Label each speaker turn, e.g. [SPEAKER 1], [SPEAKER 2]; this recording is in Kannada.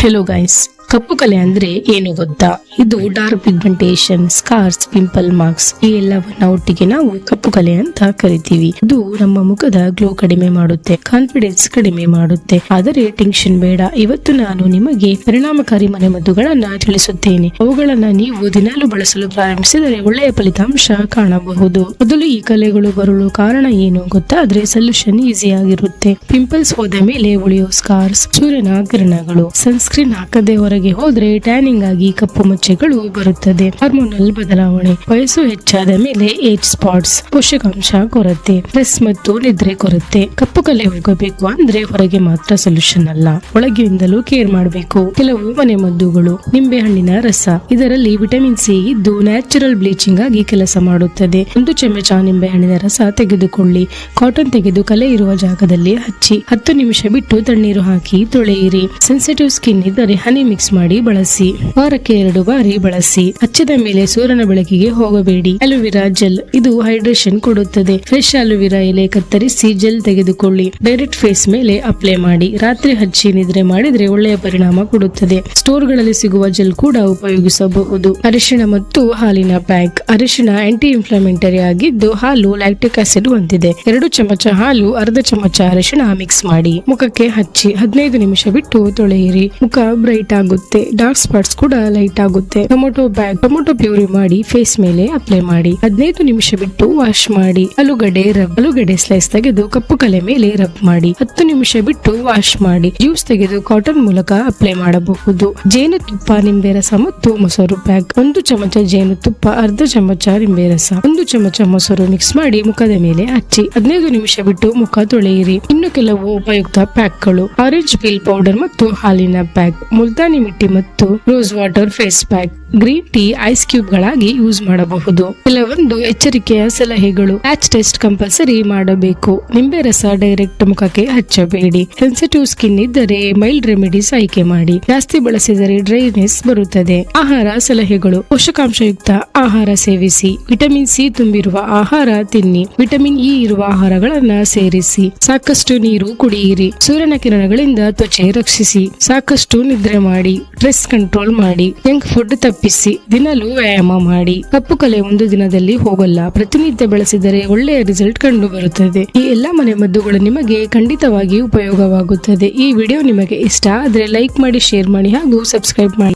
[SPEAKER 1] ಹೆಲೋ ಗೈಸ್ ಕಪ್ಪು ಕಲೆ ಅಂದ್ರೆ ಏನು ಗೊತ್ತಾ? ಇದು dark pigmentation scars pimple marks ಈ ಎಲ್ಲವನ್ನ ಒಟ್ಟಿಗೆ ನಾವು ಕಪ್ಪು ಕಲೆ ಅಂತ ಕರಿತೀವಿ. ಇದು ನಮ್ಮ ಮುಖದ ಗ್ಲೋ ಕಡಿಮೆ ಮಾಡುತ್ತೆ ಕಾನ್ಫಿಡೆನ್ಸ್ ಕಡಿಮೆ ಮಾಡುತ್ತೆ. ಆದರೆ ಟೆನ್ಷನ್ ಬೇಡ, ಇವತ್ತು ನಾನು ನಿಮಗೆ ಪರಿಣಾಮಕಾರಿ ಮನೆಮದ್ದುಗಳನ್ನ ತಿಳಿಸುತ್ತೇನೆ. ಅವುಗಳನ್ನ ನೀವು ದಿನಾಲು ಬಳಸಲು ಪ್ರಾರಂಭಿಸಿದರೆ ಒಳ್ಳೆಯ ಫಲಿತಾಂಶ ಕಾಣಬಹುದು. ಮೊದಲು ಈ ಕಲೆಗಳು ಬರಲು ಕಾರಣ ಏನು ಗೊತ್ತಾದ್ರೆ ಸೊಲ್ಯೂಷನ್ ಈಸಿ ಆಗಿರುತ್ತೆ. ಪಿಂಪಲ್ಸ್ ಹೋದ ಮೇಲೆ ಉಳಿಯೋ ಸ್ಕಾರ್ಸ್ ಸೂರ್ಯನ ಕಿರಣಗಳು ಸನ್ಸ್ಕ್ರೀನ್ ಹಾಕದೆ ಹೊರಗೆ ಹೋದ್ರೆ ಟ್ಯಾನಿಂಗ್ ಆಗಿ ಕಪ್ಪು ಮಚ್ಚೆಗಳು ಬರುತ್ತದೆ. ಹಾರ್ಮೋನಲ್ ಬದಲಾವಣೆ. ವಯಸ್ಸು ಹೆಚ್ಚಾದ ಮೇಲೆ ಏಜ್ ಸ್ಪಾಟ್ಸ್ ಪೋಷಕಾಂಶ ಕೊರತೆ ಸ್ಟ್ರೆಸ್ ಮತ್ತು ನಿದ್ರೆ ಕೊರತೆ. ಕಪ್ಪು ಕಲೆ ಹೋಗಬೇಕು ಅಂದ್ರೆ ಹೊರಗೆ ಮಾತ್ರ ಸೊಲ್ಯೂಷನ್ ಅಲ್ಲ. ಒಳಗಿನಿಂದಲೂ ಕೇರ್ ಮಾಡಬೇಕು. ಕೆಲವು ಮನೆ ಮದ್ದುಗಳು, ನಿಂಬೆ ಹಣ್ಣಿನ ರಸ. ಇದರಲ್ಲಿ ವಿಟಮಿನ್ ಸಿ ಇದ್ದು ನ್ಯಾಚುರಲ್ ಬ್ಲೀಚಿಂಗ್ ಆಗಿ ಕೆಲಸ ಮಾಡುತ್ತದೆ. ಒಂದು ಚಮಚ ನಿಂಬೆ ಹಣ್ಣಿನ ರಸ ತೆಗೆದುಕೊಳ್ಳಿ. ಕಾಟನ್ ತೆಗೆದು ಕಲೆ ಇರುವ ಜಾಗದಲ್ಲಿ ಹಚ್ಚಿ. ಹತ್ತು ನಿಮಿಷ ಬಿಟ್ಟು ತಣ್ಣೀರು ಹಾಕಿ ತೊಳೆಯಿರಿ. ಸೆನ್ಸಿಟಿವ್ ಸ್ಕಿನ್ ಇದ್ದರೆ ಹನಿ ಮಿಕ್ಸ್ ಮಾಡಿ ಬಳಸಿ. ವಾರಕ್ಕೆ ಎರಡು ಬಾರಿ ಬಳಸಿ. ಹಚ್ಚಿದ ಮೇಲೆ ಸೂರ್ಯನ ಬೆಳಕಿಗೆ ಹೋಗಬೇಡಿ. ಅಲುವಿರಾ ಜೆಲ್ ಇದು ಹೈಡ್ರೇಷನ್ ಕೊಡುತ್ತದೆ. ಫ್ರೆಶ್ ಅಲುವಿರಾ ಎಲೆ ಕತ್ತರಿಸಿ ಜೆಲ್ ತೆಗೆದುಕೊಳ್ಳಿ. ಡೈರೆಕ್ಟ್ ಫೇಸ್ ಮೇಲೆ ಅಪ್ಲೈ ಮಾಡಿ. ರಾತ್ರಿ ಹಚ್ಚಿ ನಿದ್ರೆ ಮಾಡಿದ್ರೆ ಒಳ್ಳೆಯ ಪರಿಣಾಮ ಕೊಡುತ್ತದೆ. ಸ್ಟೋರ್ಗಳಲ್ಲಿ ಸಿಗುವ ಜೆಲ್ ಕೂಡ ಉಪಯೋಗಿಸಬಹುದು. ಅರಿಶಿಣ ಮತ್ತು ಹಾಲಿನ ಪ್ಯಾಕ್. ಅರಿಶಿಣ ಆಂಟಿ ಇನ್ಫ್ಲಮೆಂಟರಿ ಆಗಿದ್ದು ಹಾಲು ಲ್ಯಾಕ್ಟಿಕ್ ಆಸಿಡ್ ಹೊಂದಿದೆ. ಎರಡು ಚಮಚ ಹಾಲು, ಅರ್ಧ ಚಮಚ ಅರಿಶಿಣ ಮಿಕ್ಸ್ ಮಾಡಿ. ಮುಖಕ್ಕೆ ಹಚ್ಚಿ ಹದಿನೈದು ನಿಮಿಷ ಬಿಟ್ಟು ತೊಳೆಯಿರಿ. ಮುಖ ಬ್ರೈಟ್ ಆಗುತ್ತೆ. ಡಾರ್ಕ್ ಸ್ಪಾಟ್ಸ್ ಕೂಡ ಲೈಟ್ ಆಗುತ್ತೆ. ಟೊಮೊಟೊ ಬ್ಯಾಗ್ ಟೊಮೊಟೊ ಪ್ಯೂರಿ ಮಾಡಿ ಫೇಸ್ ಮೇಲೆ ಅಪ್ಲೈ ಮಾಡಿ. ಹದಿನೈದು ನಿಮಿಷ ಬಿಟ್ಟು ವಾಶ್ ಮಾಡಿ. ಅಲುಗಡೆ ರಬ್ ಅಲುಗಡೆ ಸ್ಲೈಸ್ ತೆಗೆದು ಕಪ್ಪು ಕಲೆ ಮೇಲೆ ರಬ್ ಮಾಡಿ. ಹತ್ತು ನಿಮಿಷ ಬಿಟ್ಟು ವಾಶ್ ಮಾಡಿ. ಜ್ಯೂಸ್ ತೆಗೆದು ಕಾಟನ್ ಮೂಲಕ ಅಪ್ಲೈ ಮಾಡಬಹುದು. ಜೇನುತುಪ್ಪ, ನಿಂಬೆ ರಸ ಮತ್ತು ಮೊಸರು ಬ್ಯಾಗ್ ಒಂದು ಚಮಚ ಜೇನುತುಪ್ಪ, ಅರ್ಧ ಚಮಚ ನಿಂಬೆ ರಸ. ಒಂದು ಚಮಚ ಮೊಸರು ಮಿಕ್ಸ್ ಮಾಡಿ ಮುಖದ ಮೇಲೆ ಹಚ್ಚಿ. ಹದಿನೈದು ನಿಮಿಷ ಬಿಟ್ಟು ಮುಖ ತೊಳೆಯಿರಿ. ಇನ್ನು ಕೆಲವು ಉಪಯುಕ್ತ ಪ್ಯಾಕ್ಗಳು ಆರೆಂಜ್ ಪೀಲ್ ಪೌಡರ್ ಮತ್ತು ಹಾಲಿನ ಪ್ಯಾಕ್ ಮುಲ್ತಾನಿ ಮಿಟ್ಟಿ ಮತ್ತು rose water face pack, green tea, ice cube ಗಳಾಗಿ ಯೂಸ್ ಮಾಡಬಹುದು. ಕೆಲವೊಂದು ಎಚ್ಚರಿಕೆಯ ಸಲಹೆಗಳು ಪ್ಯಾಚ್ ಟೆಸ್ಟ್ ಕಂಪಲ್ಸರಿ ಮಾಡಬೇಕು. ನಿಂಬೆ ರಸ ಡೈರೆಕ್ಟ್ ಮುಖಕ್ಕೆ ಹಚ್ಚಬೇಡಿ. ಸೆನ್ಸಿಟಿವ್ ಸ್ಕಿನ್ ಇದ್ದರೆ ಮೈಲ್ಡ್ ರೆಮಿಡೀಸ್ ಆಯ್ಕೆ ಮಾಡಿ. ಜಾಸ್ತಿ ಬಳಸಿದರೆ ಡ್ರೈನೆಸ್ ಬರುತ್ತದೆ. ಆಹಾರ ಸಲಹೆಗಳು. ಪೋಷಕಾಂಶಯುಕ್ತ ಆಹಾರ ಸೇವಿಸಿ. ವಿಟಮಿನ್ ಸಿ ತುಂಬಿರುವ ಆಹಾರ ತಿನ್ನಿ. ವಿಟಮಿನ್ ಇ ಇರುವ ಆಹಾರಗಳನ್ನ ಸೇರಿಸಿ. ಸಾಕಷ್ಟು ನೀರು ಕುಡಿಯಿರಿ. ಸೂರ್ಯನ ಕಿರಣಗಳಿಂದ ತ್ವಚೆ ರಕ್ಷಿಸಿ. ಸಾಕಷ್ಟು ನಿದ್ರೆ ಮಾಡಿ. ಸ್ಟ್ರೆಸ್ ಕಂಟ್ರೋಲ್ ಮಾಡಿ ಜಂಕ್ ಫುಡ್ ತಪ್ಪಿಸಿ, ದಿನಲೂ ವ್ಯಾಯಾಮ ಮಾಡಿ. ಕಪ್ಪು ಕಲೆ ಒಂದು ದಿನದಲ್ಲಿ ಹೋಗಲ್ಲ. ಪ್ರತಿನಿತ್ಯ ಬಳಸಿದರೆ ಒಳ್ಳೆಯ ರಿಸಲ್ಟ್ ಕಂಡು ಬರುತ್ತದೆ ಈ ಎಲ್ಲಾ ಮನೆ ಮದ್ದುಗಳು ನಿಮಗೆ ಖಂಡಿತವಾಗಿ ಉಪಯೋಗವಾಗುತ್ತದೆ. ಈ ವಿಡಿಯೋ ನಿಮಗೆ ಇಷ್ಟ ಆದರೆ ಲೈಕ್ ಮಾಡಿ ಶೇರ್ ಮಾಡಿ ಹಾಗೂ ಸಬ್ಸ್ಕ್ರೈಬ್ ಮಾಡಿ.